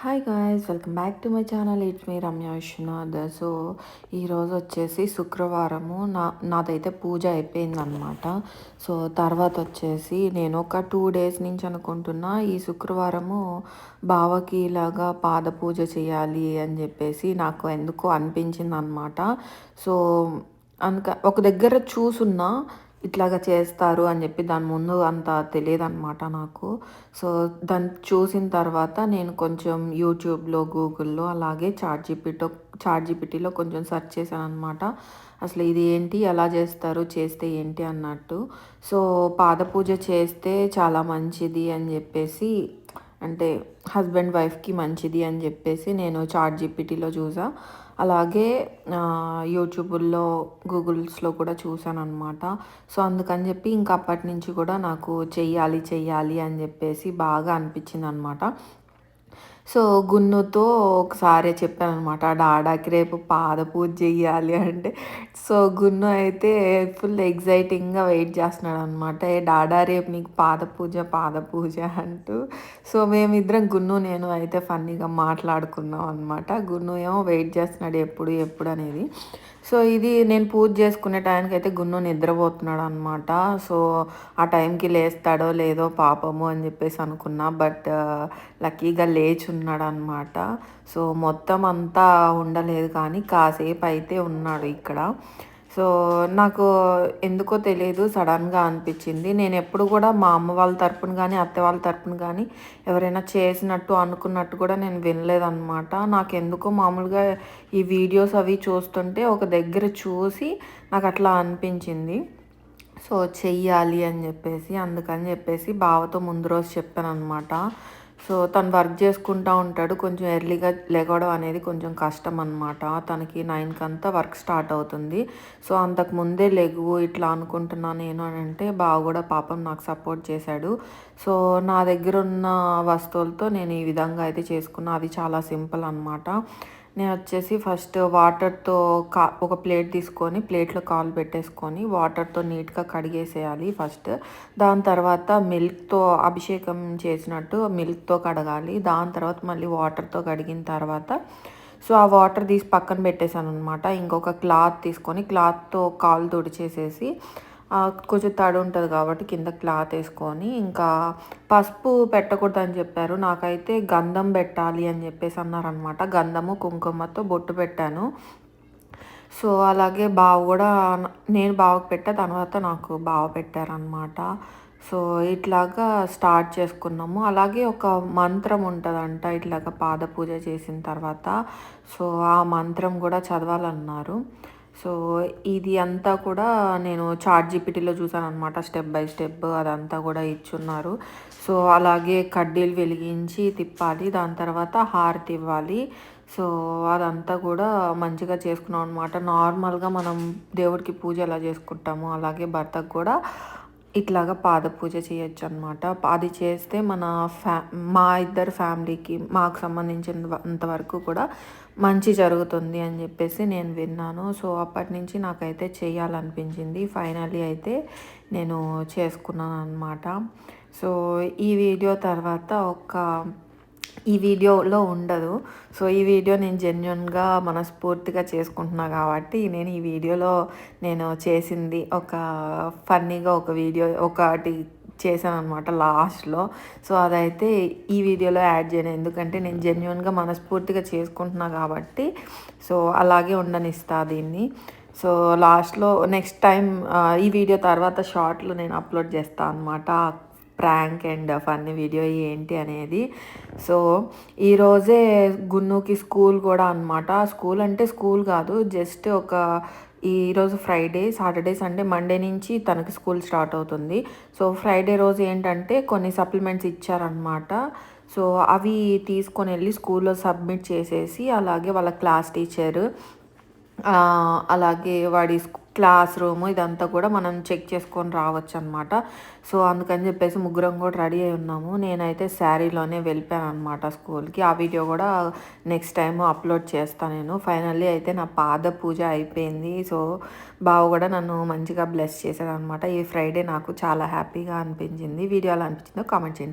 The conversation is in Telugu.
Hi guys welcome back to my channel it's me Ramya Viswanath so ఈరోజు వచ్చేసి శుక్రవారము. నా నాదైతే పూజ అయిపోయిందనమాట సో తర్వాత వచ్చేసి నేను ఒక టూ డేస్ నుంచి అనుకుంటున్నా ఈ శుక్రవారము బావకి ఇలాగా పాద పూజ చేయాలి అని చెప్పేసి నాకు ఎందుకో అనిపించింది అనమాట సో అందుక ఒక దగ్గర చూసున్నా ఇట్లాగా చేస్తారు అని చెప్పి దాని ముందు అంత తెలియదు అనమాట నాకు. సో దాన్ని చూసిన తర్వాత నేను కొంచెం యూట్యూబ్లో గూగుల్లో అలాగే చాట్ జీపీటో చాట్ జీపీటీలో కొంచెం సెర్చ్ చేశాను అనమాట అసలు ఇది ఏంటి? ఎలా చేస్తారు? చేస్తే ఏంటి? అన్నట్టు. సో పాదపూజ చేస్తే చాలా మంచిది అని చెప్పేసి అంటే హస్బెండ్ వైఫ్కి మంచిది అని చెప్పేసి నేను చాట్ జీపీటీలో చూసా. అలాగే యూట్యూబ్లో గూగుల్స్లో కూడా చూసాను అనమాట సో అందుకని చెప్పి ఇంకా అప్పటి నుంచి కూడా నాకు చెయ్యాలి చెయ్యాలి అని చెప్పేసి బాగా అనిపించింది అనమాట సో గున్నుతో ఒకసారి చెప్పాను అనమాట డాడాకి రేపు పాద పూజ చెయ్యాలి అంటే. సో గున్ను అయితే ఫుల్ ఎగ్జైటింగ్గా వెయిట్ చేస్తున్నాడు అనమాట ఏ డాడా రేపు నీకు పాద పూజ పాద పూజ అంటూ. సో మేమిద్దరం గున్ను నేను అయితే ఫన్నీగా మాట్లాడుకున్నాం అనమాట గున్ను ఏమో వెయిట్ చేస్తున్నాడు ఎప్పుడు ఎప్పుడు అనేది. సో ఇది నేను పూజ చేసుకునే టైంకి అయితే గున్ను నిద్రపోతున్నాడు అనమాట సో ఆ టైంకి లేస్తాడో లేదో పాపము అని చెప్పేసి అనుకున్నా. బట్ లక్కీగా లేచున్నా. ఉన్నాడు అనమాట సో మొత్తం అంతా ఉండలేదు కానీ కాసేపు అయితే ఉన్నాడు ఇక్కడ. సో నాకు ఎందుకో తెలియదు సడన్గా అనిపించింది. నేను ఎప్పుడు కూడా మా అమ్మ వాళ్ళ తరపున కానీ అత్త వాళ్ళ తరపున కానీ ఎవరైనా చేసినట్టు అనుకున్నట్టు కూడా నేను వినలేదన్నమాట. నాకు ఎందుకో మామూలుగా ఈ వీడియోస్ అవి చూస్తుంటే ఒక దగ్గర చూసి నాకు అట్లా అనిపించింది. సో చెయ్యాలి అని చెప్పేసి అందుకని చెప్పేసి బావతో ముందు రోజు చెప్పాను అనమాట సో తను వర్క్ చేసుకుంటూ ఉంటాడు. కొంచెం ఎర్లీగా లెగవడం అనేది కొంచెం కష్టం అనమాట తనకి నైన్కి అంతా వర్క్ స్టార్ట్ అవుతుంది. సో అంతకు ముందే లెగువు ఇట్లా అనుకుంటున్నా నేను అని అంటే బాగా కూడా పాపం నాకు సపోర్ట్ చేశాడు. సో నా దగ్గర ఉన్న వస్తువులతో నేను ఈ విధంగా అయితే చేసుకున్నా. అది చాలా సింపుల్ అనమాట నేను వచ్చేసి ఫస్ట్ వాటర్తో కా ఒక ప్లేట్ తీసుకొని ప్లేట్లో కాలు పెట్టేసుకొని వాటర్తో నీట్గా కడిగేసేయాలి ఫస్ట్. దాని తర్వాత మిల్క్తో అభిషేకం చేసినట్టు మిల్క్తో కడగాలి. దాని తర్వాత మళ్ళీ వాటర్తో కడిగిన తర్వాత సో ఆ వాటర్ తీసి పక్కన పెట్టేశాను అనమాట ఇంకొక క్లాత్ తీసుకొని క్లాత్తో కాలు తుడిచేసేసి కొంచెం తడి ఉంటుంది కాబట్టి కింద క్లాత్ వేసుకొని ఇంకా పసుపు పెట్టకూడదు అని చెప్పారు. నాకైతే గంధం పెట్టాలి అని చెప్పేసి అన్నారనమాట గంధము కుంకుమతో బొట్టు పెట్టాను. సో అలాగే బావ కూడా నేను బావకు పెట్టా తర్వాత నాకు బావ పెట్టారనమాట సో ఇట్లాగా స్టార్ట్ చేసుకున్నాము. అలాగే ఒక మంత్రం ఉంటుందంట ఇట్లాగా పాద పూజ చేసిన తర్వాత. సో ఆ మంత్రం కూడా చదవాలన్నారు. సో ఇది అంతా కూడా నేను చాట్ జీపీటీలో చూసాను అనమాట స్టెప్ బై స్టెప్ అదంతా కూడా ఇచ్చున్నారు. సో అలాగే కడ్డీలు వెలిగించి తిప్పాలి దాని తర్వాత హారతి ఇవ్వాలి. సో అదంతా కూడా మంచిగా చేసుకున్నాం అనమాట నార్మల్గా మనం దేవుడికి పూజ ఎలా చేసుకుంటాము అలాగే భర్తకు కూడా ఇట్లాగా పాద పూజ చేయొచ్చు అనమాట అది చేస్తే మన ఫ్యా మా ఇద్దరు ఫ్యామిలీకి మాకు సంబంధించినంత వరకు కూడా మంచి జరుగుతుంది అని చెప్పేసి నేను విన్నాను. సో అప్పటి నుంచి నాకైతే చేయాలనిపించింది. ఫైనల్లీ అయితే నేను చేసుకున్నాను అనమాట సో ఈ వీడియో తర్వాత ఒక ఈ వీడియోలో ఉండదు. సో ఈ వీడియో నేను జెన్యున్గా మనస్ఫూర్తిగా చేసుకుంటున్నా కాబట్టి నేను ఈ వీడియోలో నేను చేసింది ఒక ఫన్నీగా ఒక వీడియో ఒకటి చేశాను అనమాట లాస్ట్లో. సో అదైతే ఈ వీడియోలో యాడ్ చేయను. ఎందుకంటే నేను జెన్యున్గా మనస్ఫూర్తిగా చేసుకుంటున్నా కాబట్టి సో అలాగే ఉండనిస్తా దీన్ని. సో లాస్ట్లో నెక్స్ట్ టైం ఈ వీడియో తర్వాత షార్ట్లు నేను అప్లోడ్ చేస్తాను అనమాట ప్రాంక్ అండ్ ఫన్నీ వీడియో ఏంటి అనేది. సో ఈరోజే గున్నుకి స్కూల్ కూడా అనమాట స్కూల్ అంటే స్కూల్ కాదు జస్ట్ ఒక ఈరోజు ఫ్రైడే సాటర్డే సండే మండే నుంచి తనకి స్కూల్ స్టార్ట్ అవుతుంది. సో ఫ్రైడే రోజు ఏంటంటే కొన్ని సప్లిమెంట్స్ ఇచ్చారనమాట సో అవి తీసుకొని వెళ్ళి స్కూల్లో సబ్మిట్ చేసేసి అలాగే వాళ్ళ క్లాస్ టీచర్ అలాగే వాడి క్లాస్ రూమ్ ఇదంతా కూడా మనం చెక్ చేసుకొని రావచ్చు అనమాట సో అందుకని చెప్పేసి ముగ్గురం కూడా రెడీ అయి ఉన్నాము. నేనైతే శారీలోనే వెళ్ళిపోయాను అనమాట స్కూల్కి. ఆ వీడియో కూడా నెక్స్ట్ టైం అప్లోడ్ చేస్తాను నేను. ఫైనల్లీ అయితే నా పాద పూజ అయిపోయింది. సో బావ కూడా నన్ను మంచిగా బ్లెస్ చేశాడు అనమాట ఈ ఫ్రైడే నాకు చాలా హ్యాపీగా అనిపించింది. వీడియో అలా అనిపించిందో కామెంట్ చేయండి.